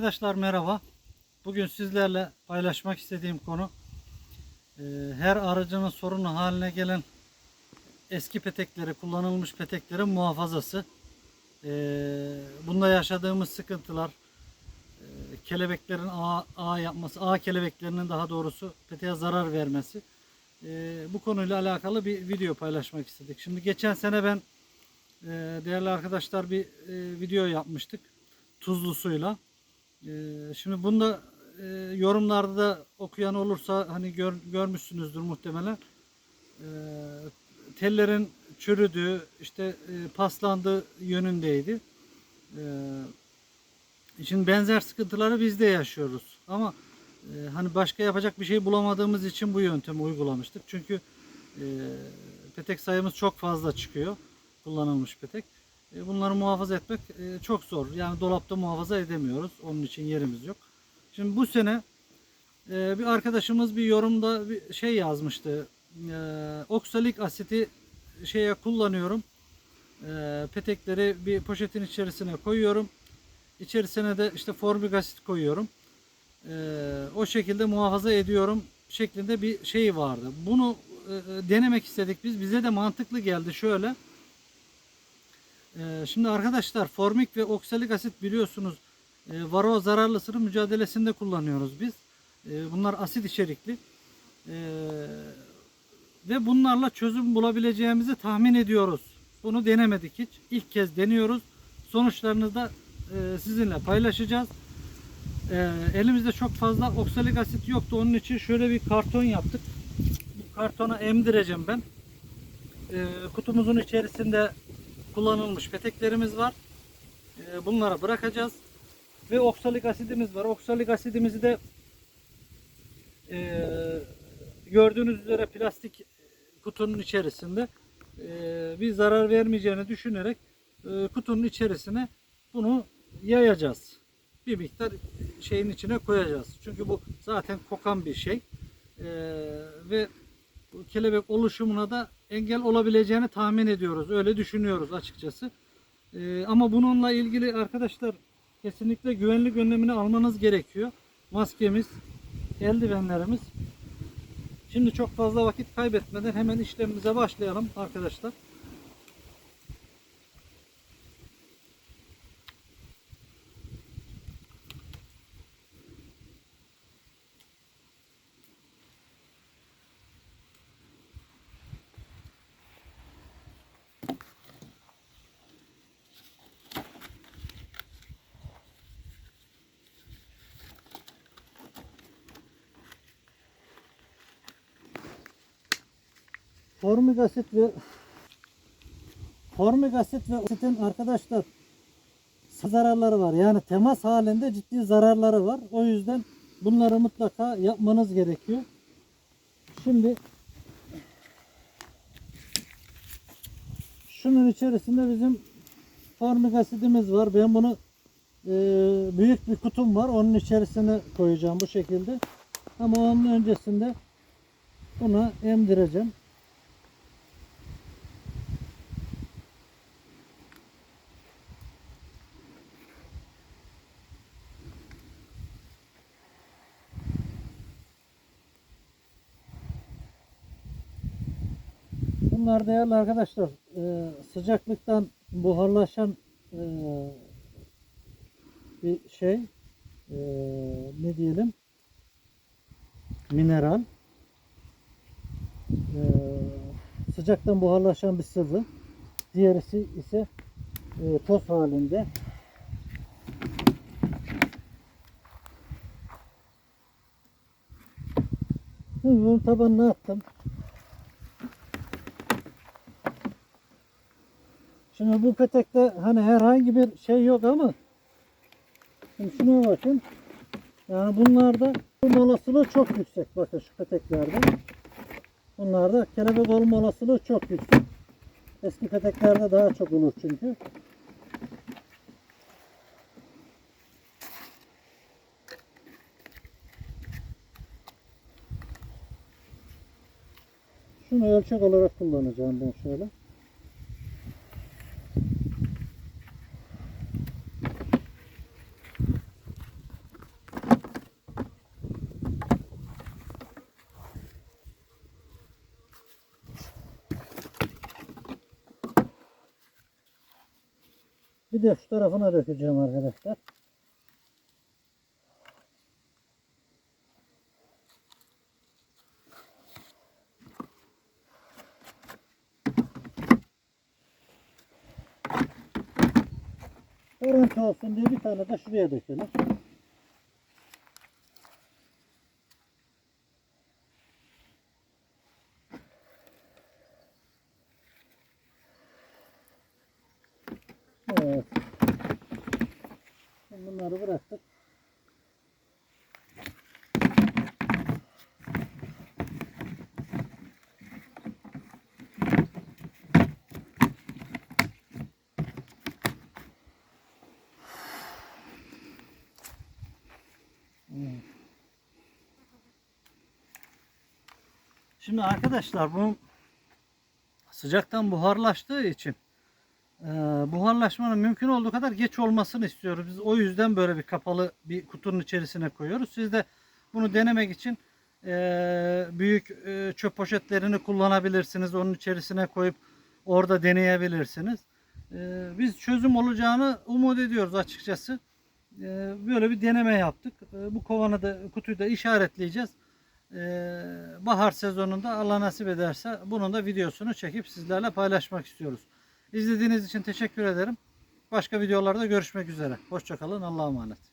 Arkadaşlar merhaba. Bugün sizlerle paylaşmak istediğim konu e, her aracının sorunu haline gelen eski petekleri, kullanılmış peteklerin muhafazası. E, Bunda yaşadığımız sıkıntılar, e, kelebeklerin ağ, ağ yapması, ağ kelebeklerinin daha doğrusu peteğe zarar vermesi. Bu konuyla alakalı bir video paylaşmak istedik. Şimdi geçen sene ben değerli arkadaşlar bir video yapmıştık tuzlu suyla. Ee, şimdi bunda e, yorumlarda da okuyan olursa hani gör, görmüşsünüzdür muhtemelen. Ee, tellerin çürüdüğü, işte e, paslandığı yönündeydi. Ee, şimdi benzer sıkıntıları biz de yaşıyoruz. Ama e, hani başka yapacak bir şey bulamadığımız için bu yöntemi uygulamıştık. Çünkü e, petek sayımız çok fazla çıkıyor. Kullanılmış petek. E, Bunları muhafaza etmek e, çok zor. Yani dolapta muhafaza edemiyoruz. Onun için yerimiz yok. Şimdi bu sene e, bir arkadaşımız bir yorumda bir şey yazmıştı. Oksalik asiti şeye kullanıyorum. Petekleri bir poşetin içerisine koyuyorum. İçerisine de işte formik asit koyuyorum. O şekilde muhafaza ediyorum şeklinde bir şey vardı. Bunu denemek istedik biz. Bize de mantıklı geldi şöyle. Ee, Şimdi arkadaşlar formik ve oksalik asit biliyorsunuz e, varroa zararlısının mücadelesinde kullanıyoruz biz. E, Bunlar asit içerikli. E, Ve bunlarla çözüm bulabileceğimizi tahmin ediyoruz. Bunu denemedik hiç. İlk kez deniyoruz. Sonuçlarını da e, sizinle paylaşacağız. Elimizde çok fazla oksalik asit yoktu. Onun için şöyle bir karton yaptık. Bu kartona emdireceğim ben. Kutumuzun içerisinde kullanılmış peteklerimiz var. Ee, Bunlara bırakacağız. Ve oksalik asidimiz var. Oksalik asidimizi de e, gördüğünüz üzere plastik kutunun içerisinde e, bir zarar vermeyeceğini düşünerek e, kutunun içerisine bunu yayacağız. Bir miktar şeyin içine koyacağız. Çünkü bu zaten kokan bir şey. Ve kelebek oluşumuna da engel olabileceğini tahmin ediyoruz. Öyle düşünüyoruz açıkçası. Ee, ama bununla ilgili arkadaşlar kesinlikle güvenlik önlemini almanız gerekiyor. Maskemiz, eldivenlerimiz. Şimdi çok fazla vakit kaybetmeden hemen işlemimize başlayalım arkadaşlar. Formik asit ve formik asit ve asitin arkadaşlar zararları var. Yani temas halinde ciddi zararları var. O yüzden bunları mutlaka yapmanız gerekiyor. Şimdi şunun içerisinde bizim formik asidimiz var. Ben bunu e, büyük bir kutum var. Onun içerisine koyacağım bu şekilde. Ama onun öncesinde buna emdireceğim. Bunlar değerli arkadaşlar e, sıcaklıktan buharlaşan e, bir şey e, ne diyelim? Mineral. Sıcaktan buharlaşan bir sıvı. Diğerisi ise toz halinde. Bunun tabanına attım. Şimdi bu petekte hani herhangi bir şey yok ama şimdi şuna bakın. Yani bunlarda olma olasılığı çok yüksek. Bakın şu peteklerde. Bunlarda kelebek olma olasılığı çok yüksek. Eski peteklerde daha çok olur çünkü. Şunu ölçek olarak kullanacağım ben şöyle. Bir de şu tarafına dökeceğim arkadaşlar. Görüntü olsun diye bir tane de şuraya dökelim. Evet. Bunları bıraktık. Şimdi arkadaşlar bu sıcaktan buharlaştığı için e, buharlaşmanın mümkün olduğu kadar geç olmasını istiyoruz. Biz o yüzden böyle bir kapalı bir kutunun içerisine koyuyoruz. Siz de bunu denemek için e, büyük e, çöp poşetlerini kullanabilirsiniz. Onun içerisine koyup orada deneyebilirsiniz. E, biz çözüm olacağını umut ediyoruz açıkçası. E, böyle bir deneme yaptık. E, bu kovanı da kutuyu da işaretleyeceğiz. E, bahar sezonunda Allah nasip ederse bunun da videosunu çekip sizlerle paylaşmak istiyoruz. İzlediğiniz için teşekkür ederim. Başka videolarda görüşmek üzere. Hoşçakalın. Allah'a emanet.